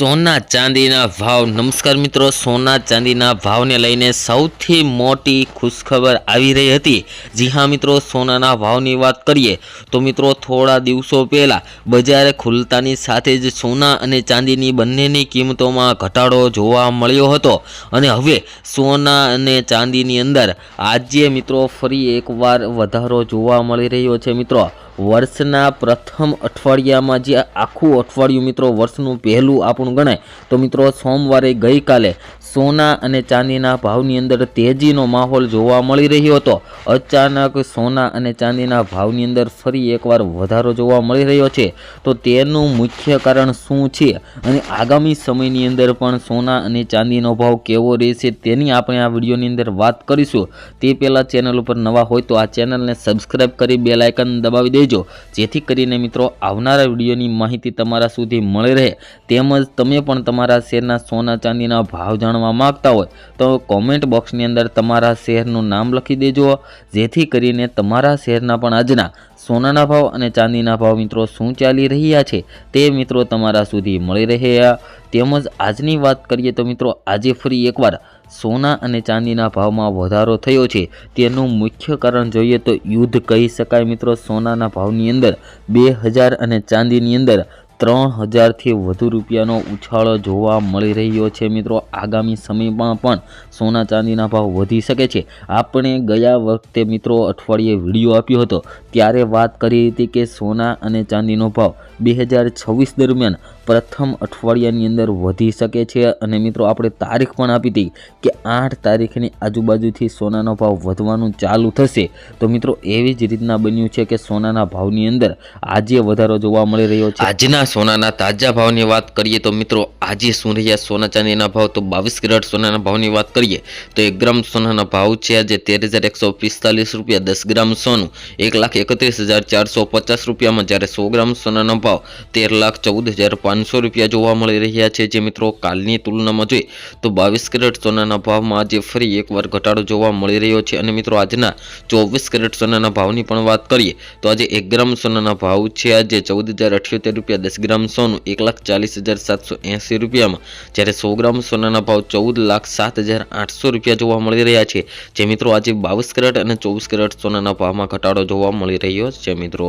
સોના ચાંદીના ભાવ. નમસ્કાર મિત્રો, સોના ચાંદીના ભાવને લઈને સૌથી મોટી ખુશખબર આવી રહી હતી. જી હા મિત્રો, સોનાના ભાવની વાત કરીએ તો મિત્રો, થોડા દિવસો પહેલાં બજાર ખુલતાની સાથે જ સોના અને ચાંદીની બંનેની કિંમતોમાં ઘટાડો જોવા મળ્યો હતો. અને હવે સોના અને ચાંદીની અંદર આજે મિત્રો ફરી એકવાર વધારો જોવા મળી રહ્યો છે મિત્રો. વર્ષના પ્રથમ અઠવાડિયામાં જે આખું અઠવાડિયું મિત્રો, વર્ષનું પહેલું આપણું ગણાય. તો મિત્રો, સોમવારે ગઈકાલે સોના અને ચાંદીના ભાવની અંદર તેજીનો માહોલ જોવા મળી રહ્યો હતો. અચાનક સોના અને ચાંદીના ભાવની અંદર ફરી એકવાર વધારો જોવા મળી રહ્યો છે. તો તેનું મુખ્ય કારણ શું છે? અને આગામી સમયની અંદર પણ સોના અને ચાંદીનો ભાવ કેવો રહેશે તેની આપણે આ વિડીયોની અંદર વાત કરીશું. તે પહેલાં ચેનલ ઉપર નવા હોય તો આ ચેનલને સબસ્ક્રાઈબ કરી બે લાયકન દબાવી દેજો. જેથી કરીને મિત્રો આવનારા વિડીયોની માહિતી તમારા સુધી મળી રહે. તેમજ તમે પણ તમારા શેરના સોના ચાંદીના ભાવ જાણવા માંગતા હોય, તો કોમેન્ટ બોક્સની અંદર તમારા શહેરનું નામ લખી દેજો. જેથી કરીને તમારા શહેરના પણ આજના સોનાના ભાવ અને ચાંદીના ભાવ મિત્રો શું ચાલી રહ્યા છે, તે મિત્રો તમારા સુધી મળી રહ્યા. તેમજ આજની વાત કરીએ તો મિત્રો, આજે ફરી એકવાર સોના અને ચાંદીના ભાવમાં વધારો થયો છે. તેનું મુખ્ય કારણ જોઈએ તો યુદ્ધ કહી શકાય મિત્રો, સોનાના ભાવની અંદર બે હજાર અને ચાંદીની અંદર ત્રણ હજારથી વધુ રૂપિયાનો ઉછાળો જોવા મળી રહ્યો છે મિત્રો. આગામી સમયમાં પણ સોના ચાંદીના ભાવ વધી શકે છે. આપણે ગયા વખતે મિત્રો અઠવાડિયે વીડિયો આપ્યો હતો. ત્યારે વાત કરી હતી કે સોના અને ચાંદીનો ભાવ બે હજાર છવ્વીસ દરમિયાન પ્રથમ અઠવાડિયાની અંદર વધી શકે છે. અને મિત્રો આપણે તારીખ પણ આપી હતી કે આઠ તારીખની આજુબાજુથી સોનાનો ભાવ વધવાનું ચાલુ થશે. તો મિત્રો એવી જ રીતના બન્યું છે કે સોનાના ભાવની અંદર આજે વધારો જોવા મળી રહ્યો છે. આજના સોનાના તાજા ભાવની વાત કરીએ તો મિત્રો આજે શું રહ્યા સોના ચાંદીના ભાવ? તો બાવીસ કેરેટ સોનાના ભાવની વાત કરીએ તો એક ગ્રામ સોનાના ભાવ છે આજે તેર હજાર એકસો પિસ્તાલીસ રૂપિયા, દસ ગ્રામ સોનું એક લાખ એકત્રીસ હજાર ચારસો પચાસ રૂપિયામાં. જ્યારે સો ગ્રામ સોનાનો ભાવ તેર લાખ ચૌદ હજાર પાંચસો રૂપિયા જોવા મળી રહ્યા છે. જે મિત્રો કાલની તુલનામાં જોઈએ તો બાવીસ કેરેટ સોનાના ભાવમાં આજે ફરી એકવાર ઘટાડો જોવા મળી રહ્યો છે. અને મિત્રો આજના ચોવીસ કેરેટ સોનાના ભાવની પણ વાત કરીએ તો આજે એક ગ્રામ સોનાના ભાવ છે આજે ચૌદ હજાર અઠ્યોતેર રૂપિયા, દસ ગ્રામ સોનું એક લાખ ચાલીસ હજાર સાતસો એંસી રૂપિયામાં. જ્યારે સો ગ્રામ સોનાના ભાવ ચૌદ લાખ સાત હજાર આઠસો રૂપિયા જોવા મળી રહ્યા છે. જે મિત્રો આજે બાવીસ કેરેટ અને ચોવીસ કેરેટ સોનાના ભાવમાં ઘટાડો જોવા મળી રહ્યો છે મિત્રો.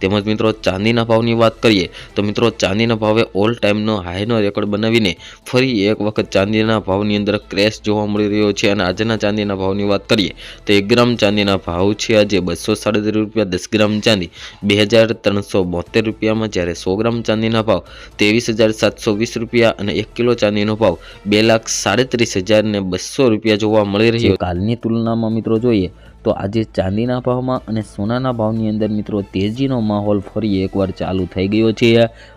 તેમજ મિત્રો ચાંદીના ભાવની વાત કરીએ, તો મિત્રો ચાંદીના ભાવે ઓલ ટાઈમનો હાઈનો રેકોર્ડ બનાવીને ફરી એક વખત ચાંદીના ભાવની અંદર ક્રેશ જોવા મળી રહ્યો છે. અને આજના ચાંદીના ભાવની વાત કરીએ, તો એક ગ્રામ ચાંદીના ભાવ છે આજે બસો સાડત્રીસ રૂપિયા, દસ ગ્રામ ચાંદી બે હજાર ત્રણસો બોતેર રૂપિયામાં. જ્યારે સો ગ્રામ ચાંદીના ભાવ ત્રેવીસ હજાર સાતસો વીસ રૂપિયા અને એક કિલો ચાંદીનો ભાવ બે લાખ સાડત્રીસ હજાર ને બસો રૂપિયા જોવા મળી રહ્યો કાલની તુલનામાં મિત્રો જોઈએ તો આજે ચાંદીના ભાવમાં અને સોનાના ભાવની અંદર મિત્રો તેજીનો માહોલ ફરી એકવાર ચાલુ થઈ ગયો છે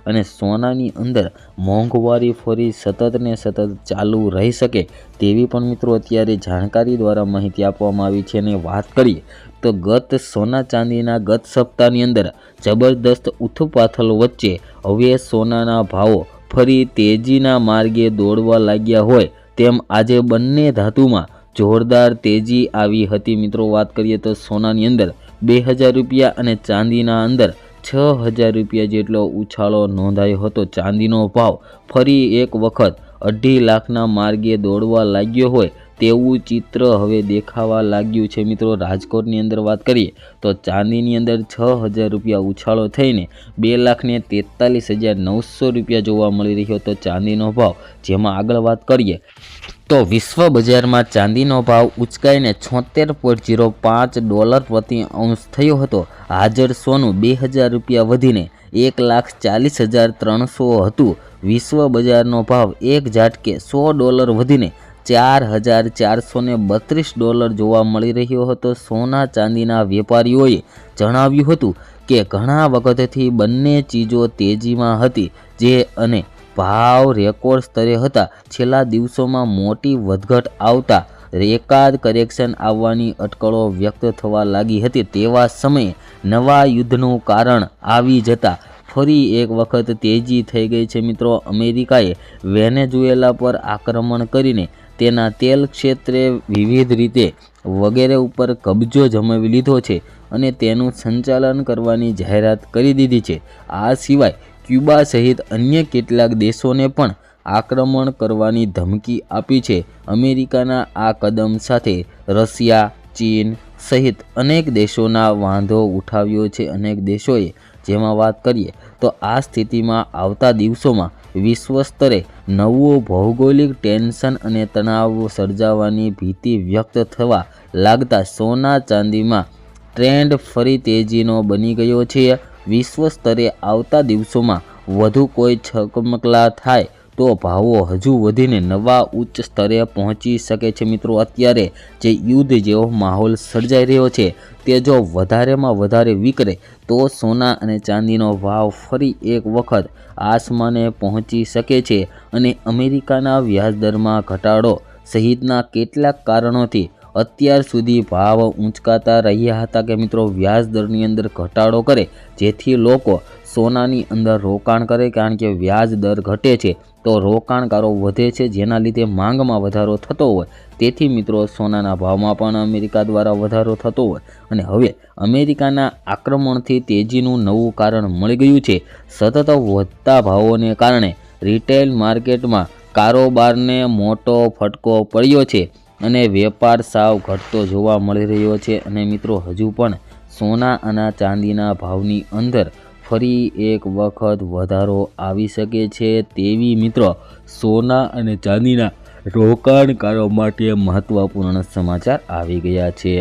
અને સોનાની અંદર મોંઘવારી ફરી સતત ને સતત ચાલુ રહી શકે તેવી પણ મિત્રો અત્યારે જાણકારી દ્વારા માહિતી આપવામાં આવી છે અને વાત કરીએ તો ગત સોના ચાંદીના ગત સપ્તાહની અંદર જબરદસ્ત ઉથપાથલ વચ્ચે હવે સોનાના ભાવો ફરી તેજીના માર્ગે દોડવા લાગ્યા હોય તેમ આજે બંને ધાતુમાં જોરદાર તેજી આવી હતી. મિત્રો, વાત કરીએ તો સોનાની અંદર બે હજાર રૂપિયા અને ચાંદીના અંદર છ હજાર રૂપિયા જેટલો ઉછાળો નોંધાયો હતો. ચાંદીનો ભાવ ફરી એક વખત અઢી લાખના માર્ગે દોડવા લાગ્યો હોય તેવું ચિત્ર હવે દેખાવા લાગ્યું છે. મિત્રો, રાજકોટની અંદર વાત કરીએ તો ચાંદીની અંદર છ હજાર રૂપિયા ઉછાળો થઈને બે લાખને તેતાલીસ હજાર નવસો રૂપિયા જોવા મળી રહ્યો હતો ચાંદીનો ભાવ. જેમાં આગળ વાત કરીએ તો વિશ્વ બજારમાં ચાંદીનો ભાવ ઉચકાઈને છોતેર પોઈન્ટ જીરો પાંચ ડોલર પ્રતિ અંશ થયો હતો. હાજર સોનું બે હજાર રૂપિયા વધીને એક લાખ ચાલીસ હજાર ત્રણસો હતું. વિશ્વ બજારનો ભાવ એક ઝાટકે સો ડોલર વધીને ચાર હજાર ચારસો બત્રીસ ડોલર જોવા મળી રહ્યો હતો. સોના ચાંદીના વેપારીઓએ જણાવ્યું હતું કે, ઘણા વખતથી બંને ચીજો તેજીમાં હતી જે અને ભાવ રેકોર્ડ સ્તરે હતા. છેલ્લા દિવસોમાં મોટી વધઘટ આવતા એકાદ કરેક્શન આવવાની અટકળો વ્યક્ત થવા લાગી હતી. તેવા સમયે નવા યુદ્ધનું કારણ આવી જતા ફરી એક વખત તેજી થઈ ગઈ છે. મિત્રો, અમેરિકાએ વેનેઝુએલા પર આક્રમણ કરીને તેના તેલ ક્ષેત્રે વિવિધ રીતે વગેરે ઉપર કબજો જમાવી લીધો છે અને તેનું સંચાલન કરવાની જાહેરાત કરી દીધી છે. આ સિવાય ક્યુબા સહિત અન્ય કેટલાક દેશોને પણ આક્રમણ કરવાની ધમકી આપી છે. અમેરિકાના આ કદમ સાથે રશિયા, ચીન સહિત અનેક દેશોના વાંધો ઉઠાવ્યો છે. અનેક દેશોએ જેમાં વાત કરીએ તો આ સ્થિતિમાં આવતા દિવસોમાં વિશ્વ સ્તરે નવું ભૌગોલિક ટેન્શન અને તણાવ સર્જાવાની ભીતિ વ્યક્ત થવા લાગતા સોના ચાંદીમાં ટ્રેન્ડ ફરી તેજીનો બની ગયો છે. વિશ્વ સ્તરે આવતા દિવસોમાં વધુ કોઈ છકમકલા થાય તો ભાવો હજુ વધીને નવા ઉચ્ચ સ્તરે પહોંચી શકે છે મિત્રો. અત્યારે જે યુદ્ધ જેવો માહોલ સર્જાઈ રહ્યો છે, તે જો વધારેમાં વધારે વિકરે, તો સોના અને ચાંદીનો ભાવ ફરી એક વખત આસમાને પહોંચી શકે છે અને અમેરિકાના વ્યાજદરમાં ઘટાડો સહિતના કેટલાક કારણોથી અત્યાર સુધી ભાવ ઊંચકાતા રહ્યા હતા કે મિત્રો, વ્યાજ દરની અંદર ઘટાડો કરે, જેથી લોકો સોનાની અંદર રોકાણ કરે કારણ કે વ્યાજ દર ઘટે છે, તો રોકાણકારો વધે છે, જેના લીધે માંગમાં વધારો થતો હોય. તેથી મિત્રો, સોનાના ભાવમાં પણ અમેરિકા દ્વારા વધારો થતો હોય. અને હવે અમેરિકાના આક્રમણથી તેજીનું નવું કારણ મળી ગયું છે. સતત વધતા ભાવોને કારણે રિટેલ માર્કેટમાં કારોબારને મોટો ફટકો પડ્યો છે અને વેપાર સાવ ઘટતો જોવા મળી રહ્યો છે. અને મિત્રો, હજુ પણ સોના અને ચાંદીના ભાવની અંદર ફરી એક વખત વધારો આવી શકે છે તેવી મિત્રો સોના અને ચાંદીના રોકાણકારો માટે મહત્ત્વપૂર્ણ સમાચાર આવી ગયા છે.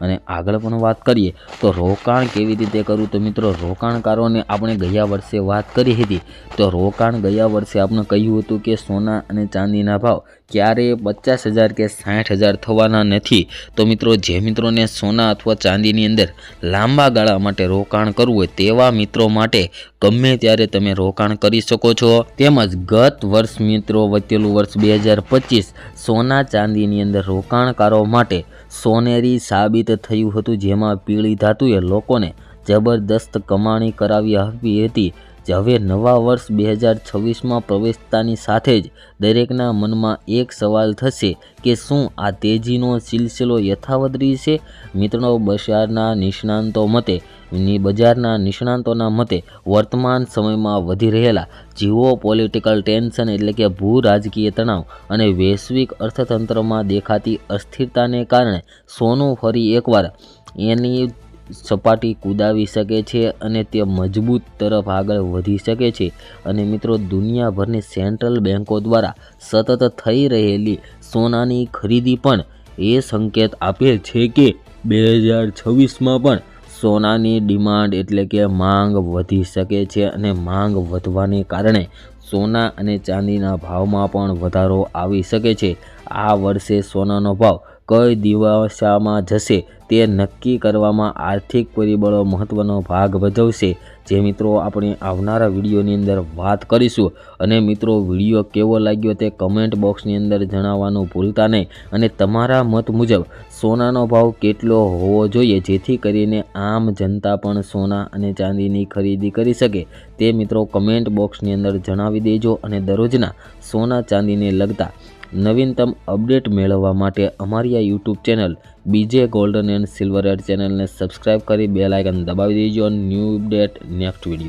અને આગળ પણ વાત કરીએ, તો રોકાણ કેવી રીતે કરવું? તો મિત્રો, રોકાણકારોને આપણે ગયા વર્ષે વાત કરી હતી. તો રોકાણ ગયા વર્ષે આપણે કહ્યું હતું કે સોના અને ચાંદીના ભાવ ક્યારેય પચાસ હજાર કે સાઠ હજાર થવાના નથી. તો મિત્રો, જે મિત્રોને સોના અથવા ચાંદીની અંદર લાંબા ગાળા માટે રોકાણ કરવું હોય, તેવા મિત્રો માટે ગમે ત્યારે તમે રોકાણ કરી શકો છો. તેમજ ગત વર્ષ મિત્રો વચ્ચેલું વર્ષ બે હજાર પચીસ, સોના ચાંદીની અંદર રોકાણકારો માટે સોનેરી સાબિત થયું હતું જેમાં પીળી ધાતુએ લોકોને જબરદસ્ત કમાણી કરાવી આપી હતી. હવે નવા વર્ષ બે હજાર છવ્વીસમાં પ્રવેશતાની સાથે જ દરેકના મનમાં એક સવાલ થશે કે શું આ તેજીનો સિલસિલો યથાવત રહેશે? મિત્રો, બજારના નિષ્ણાંતો મતે બજારના નિષ્ણાંતોના મતે વર્તમાન સમયમાં વધી રહેલા જીવો પોલિટિકલ ટેન્શન એટલે કે ભૂ રાજકીય તણાવ અને વૈશ્વિક અર્થતંત્રમાં દેખાતી અસ્થિરતાને કારણે સોનું ફરી એકવાર એની સપાટી કૂદાવી શકે છે અને તે મજબૂત તરફ આગળ વધી શકે છે. અને મિત્રો, દુનિયાભરની સેન્ટ્રલ બેન્કો દ્વારા સતત થઈ રહેલી સોનાની ખરીદી પણ એ સંકેત આપે છે કે બે હજાર છવ્વીસમાં પણ સોનાની ડિમાન્ડ એટલે કે માંગ વધી શકે છે અને માંગ વધવાને કારણે સોના અને ચાંદીના ભાવમાં પણ વધારો આવી શકે છે. આ વર્ષે સોનાનો ભાવ કઈ દિશામાં જશે તે નક્કી કરવામાં આર્થિક પરિબળો મહત્ત્વનો ભાગ ભજવશે. જે મિત્રો, આપણે આવનારા વિડીયોની અંદર વાત કરીશું. અને મિત્રો, વીડિયો કેવો લાગ્યો તે કમેન્ટ બોક્સની અંદર જણાવવાનું ભૂલતા નહીં. અને તમારા મત મુજબ, સોનાનો ભાવ કેટલો હોવો જોઈએ? જેથી કરીને આમ જનતા પણ સોના અને ચાંદીની ખરીદી કરી શકે. તે મિત્રો કમેન્ટ બોક્સની અંદર જણાવી દેજો અને દરરોજના સોના ચાંદીને લગતા નવીનતમ અપડેટ મેળવવા માટે અમારી આ યુટ્યુબ ચેનલ બીજે ગોલ્ડન એન્ડ સિલ્વર એડ ચેનલને સબસ્ક્રાઈબ કરી બે લાઇકન દબાવી દેજો ન્યૂ અપડેટ નેક્સ્ટ વીડિયો